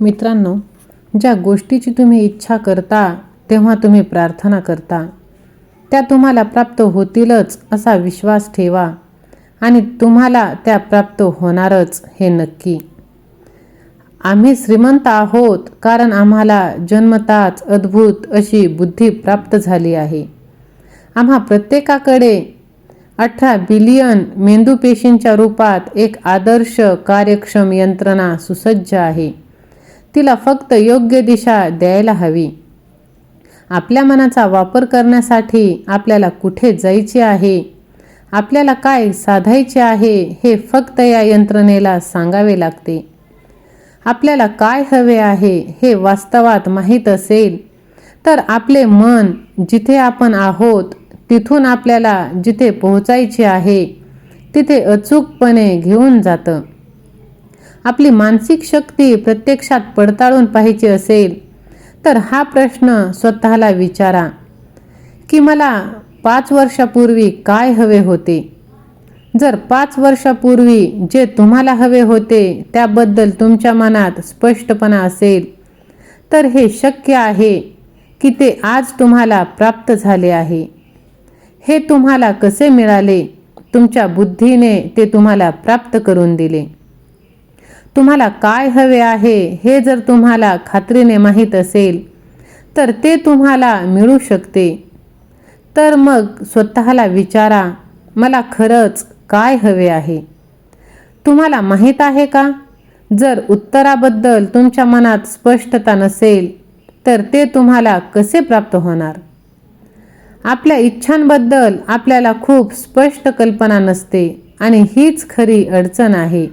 मित्रांनो ज्या गोष्टीची तुम्ही इच्छा करता तेव्हा तुम्ही प्रार्थना करता. त्या तुम्हाला प्राप्त होतीलच असा विश्वास ठेवा आणि तुम्हाला त्या प्राप्त होणारच हे नक्की. आम्ही श्रीमंत आहोत कारण आम्हाला जन्मताच अद्भुत अशी बुद्धी प्राप्त झाली आहे. आम्हा प्रत्येकाकडे अठरा बिलियन मेंदूपेशींच्या रूपात एक आदर्श कार्यक्षम यंत्रणा सुसज्ज आहे. तिला फक्त योग्य दिशा द्यायला हवी. आपल्या मनाचा वापर करण्यासाठी आपल्याला कुठे जायचे आहे? आपल्याला काय साधायचे आहे हे फक्त या यंत्रणेला सांगावे लागते. आपल्याला काय हवे आहे हे वास्तवात माहीत असेल तर आपले मन जिथे आपण आहोत तिथून आपल्याला जिथे पोहोचायचे आहे तिथे अचूकपणे घेऊन जातं. आपली मानसिक शक्ती प्रत्यक्षात पडताळून पाहायची असेल तर हा प्रश्न स्वतःला विचारा की मला पाच वर्षापूर्वी काय हवे होते? जर पाच वर्षापूर्वी जे तुम्हाला हवे होते त्याबद्दल तुमच्या मनात स्पष्टपणा असेल तर हे शक्य आहे की ते आज तुम्हाला प्राप्त झाले आहे. हे तुम्हाला कसे मिळाले? तुमच्या बुद्धीने ते तुम्हाला प्राप्त करून दिले. तुम्हाला काय हवे आहे हे जर तुम्हाला खात्रीने माहीत असेल तर ते तुम्हाला मिळू शकते. तर मग स्वतःला विचारा मला खरंच काय हवे आहे? तुम्हाला माहीत आहे का? जर उत्तराबद्दल तुमच्या मनात स्पष्टता नसेल तर ते तुम्हाला कसे प्राप्त होणार? आपल्या इच्छांबद्दल आपल्याला खूप स्पष्ट कल्पना नसते आणि हीच खरी अडचण आहे.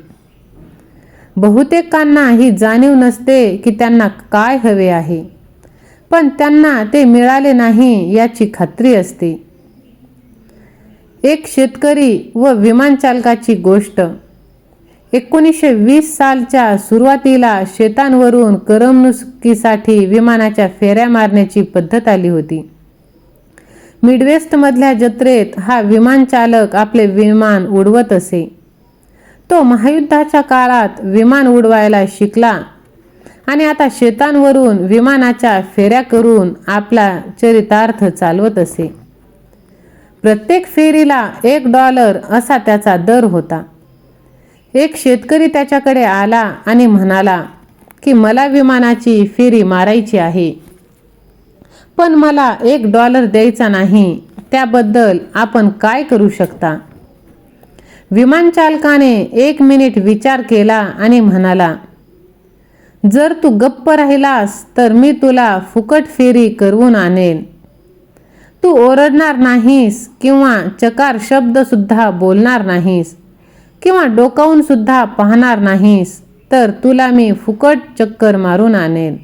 बहुतेकांना ही जाणीव नसते की त्यांना काय हवे आहे. पण त्यांना ते मिळाले नाही याची खात्री असते. एक शेतकरी व विमानचालकाची गोष्ट. एकोणीसशे वीस सालच्या सुरुवातीला शेतांवरून करमणुकीसाठी विमानाच्या फेऱ्या मारण्याची पद्धत आली होती. मिडवेस्टमधल्या जत्रेत हा विमानचालक आपले विमान उडवत असे. तो महायुद्धाच्या काळात विमान उडवायला शिकला. आणि आता शेतांवरून विमानाच्या फेऱ्या करून आपला चरितार्थ चालवत असे. प्रत्येक फेरीला एक डॉलर असा त्याचा दर होता. एक शेतकरी त्याच्याकडे आला आणि म्हणाला की मला विमानाची फेरी मारायची आहे. पण मला एक डॉलर द्यायचा नाही. त्याबद्दल आपण काय करू शकता? विमानचालकाने एक मिनिट विचार केला आणि म्हणाला जर तू गप्प राहिलास तर मी तुला फुकट फेरी करवून आणेन. तू ओरडणार नाहीस किंवा चकार शब्दसुद्धा बोलणार नाहीस किंवा डोकावून सुद्धा पाहणार नाहीस तर तुला मी फुकट चक्कर मारून आणेन.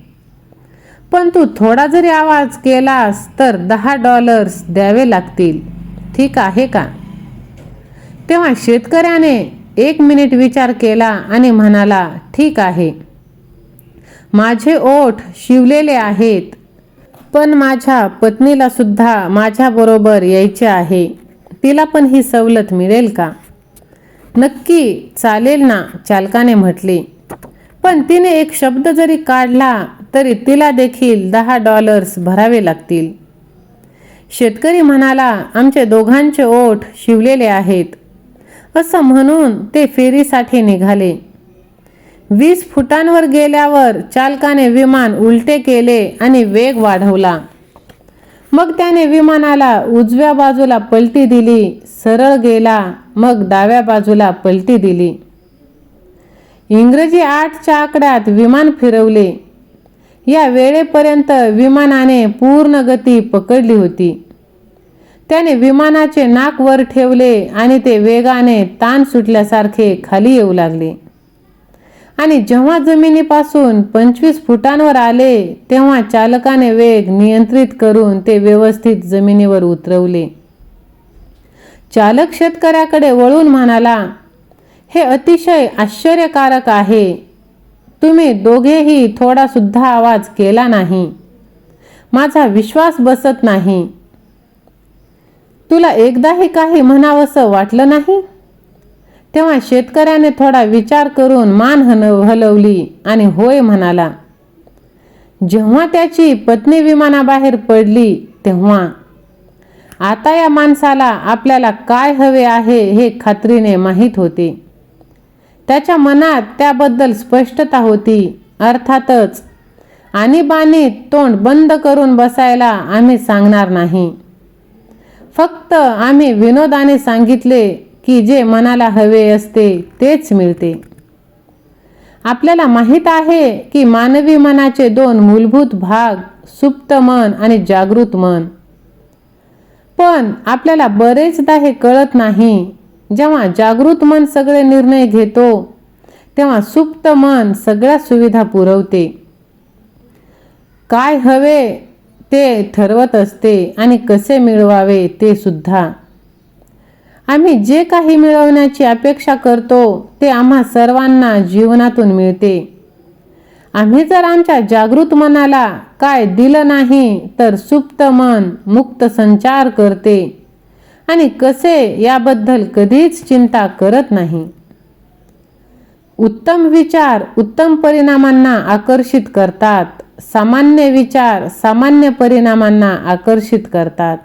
पण तू थोडा जरी आवाज केलास तर दहा डॉलर्स द्यावे लागतील. ठीक आहे का? तेव्हा शेतकऱ्याने एक मिनिट विचार केला आणि म्हणाला ठीक आहे. माझे ओठ शिवलेले आहेत पण माझ्या पत्नीला सुद्धा माझ्याबरोबर यायचे आहे. तिला पण ही सवलत मिळेल का? नक्की चालेल ना चालकाने म्हटले. पण तिने एक शब्द जरी काढला तरी तिला देखील दहा डॉलर्स भरावे लागतील. शेतकरी म्हणाला आमचे दोघांचे ओठ शिवलेले आहेत असं म्हणून ते फेरीसाठी निघाले. वीस फुटांवर गेल्यावर चालकाने विमान उलटे केले आणि वेग वाढवला. मग त्याने विमानाला उजव्या बाजूला पलटी दिली सरळ गेला मग डाव्या बाजूला पलटी दिली. इंग्रजी आठच्या आकड्यात विमान फिरवले. या वेळेपर्यंत विमानाने पूर्ण गती पकडली होती. त्याने विमानाचे नाक वर ठेवले आणि ते वेगाने ताण सुटल्यासारखे खाली येऊ लागले. आणि जेव्हा जमिनीपासून पंचवीस फुटांवर आले तेव्हा चालकाने वेग नियंत्रित करून ते व्यवस्थित जमिनीवर उतरवले. चालक शेतकऱ्याकडे वळून म्हणाला हे अतिशय आश्चर्यकारक आहे. तुम्ही दोघेही थोडासुद्धा आवाज केला नाही. माझा विश्वास बसत नाही. तुला एकदाही काही म्हणावंसं वाटलं नाही? तेव्हा शेतकऱ्याने थोडा विचार करून मान हन हलवली आणि होय म्हणाला जेव्हा त्याची पत्नी विमानाबाहेर पडली तेव्हा आता या माणसाला आपल्याला काय हवे आहे हे खात्रीने माहीत होते. त्याच्या मनात त्याबद्दल स्पष्टता होती. अर्थातच आणीबाणीत तोंड बंद करून बसायला आम्ही सांगणार नाही. फक्त आम्ही विनोदाने सांगितले की जे मनाला हवे असते तेच मिळते. आपल्याला माहीत आहे की मानवी मनाचे दोन मूलभूत भाग सुप्त मन आणि जागृत मन. पण आपल्याला बरेचदा हे कळत नाही जेव्हा जागृत मन सगळे निर्णय घेतो तेव्हा सुप्त मन सगळ्या सुविधा पुरवते. काय हवे ते ठरवत असते आणि कसे मिळवावे ते सुद्धा. आम्ही जे काही मिळवण्याची अपेक्षा करतो ते आम्हा सर्वांना जीवनातून मिळते. आम्ही जर आमच्या जागृत मनाला काय दिलं नाही तर सुप्त मन मुक्त संचार करते आणि कसे याबद्दल कधीच चिंता करत नाही. उत्तम विचार उत्तम परिणामांना आकर्षित करतात. सामान्य विचार सामान्य परिणामांना आकर्षित करतात.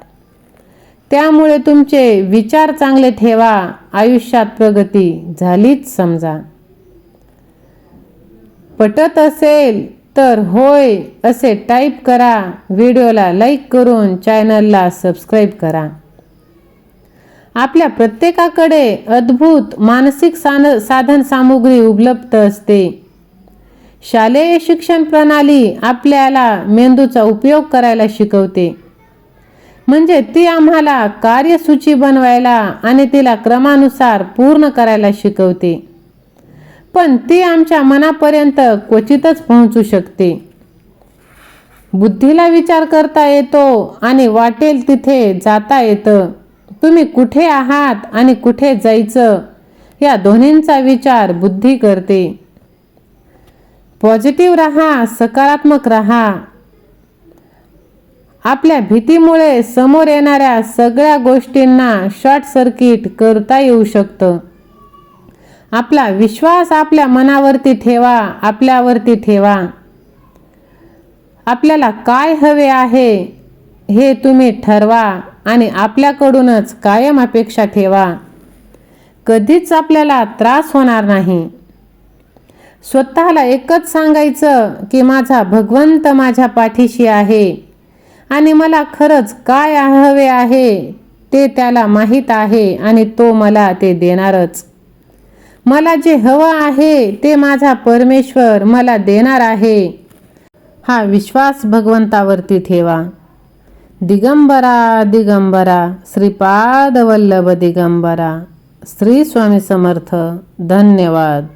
त्यामुळे तुमचे विचार चांगले ठेवा आयुष्यात प्रगती झालीच समजा. पटत असेल तर होय असे टाईप करा व्हिडिओला लाईक करून चॅनलला सबस्क्राईब करा. आपल्या प्रत्येकाकडे अद्भुत मानसिक सान साधन सामुग्री उपलब्ध असते. शालेय शिक्षण प्रणाली आपल्याला मेंदूचा उपयोग करायला शिकवते. म्हणजे ती आम्हाला कार्यसूची बनवायला आणि तिला क्रमानुसार पूर्ण करायला शिकवते. पण ती आमच्या मनापर्यंत क्वचितच पोहोचू शकते. बुद्धीला विचार करता येतो आणि वाटेल तिथे जाता येतं. तुम्ही कुठे आहात आणि कुठे जायचं? या दोन्हींचा विचार बुद्धी करते. पॉझिटिव्ह राहा सकारात्मक राहा. आपल्या भीतीमुळे समोर येणाऱ्या सगळ्या गोष्टींना शॉर्ट सर्किट करता येऊ शकतं. आपला विश्वास आपल्या मनावरती ठेवा आपल्यावरती ठेवा. आपल्याला काय हवे आहे हे तुम्ही ठरवा आणि आपल्याकडूनच कायम अपेक्षा ठेवा. कधीच आपल्याला त्रास होणार नाही. स्वतःला एकच सांगायचं की माझा भगवंत माझ्या पाठीशी आहे. आणि मला खरंच काय हवे आहे ते त्याला माहीत आहे आणि तो मला ते देणारच. मला जे हवं आहे ते माझा परमेश्वर मला देणार आहे. हा विश्वास भगवंतावरती ठेवा. दिगंबरा दिगंबरा श्रीपाद वल्लभ दिगंबरा. श्री स्वामी समर्थ. धन्यवाद.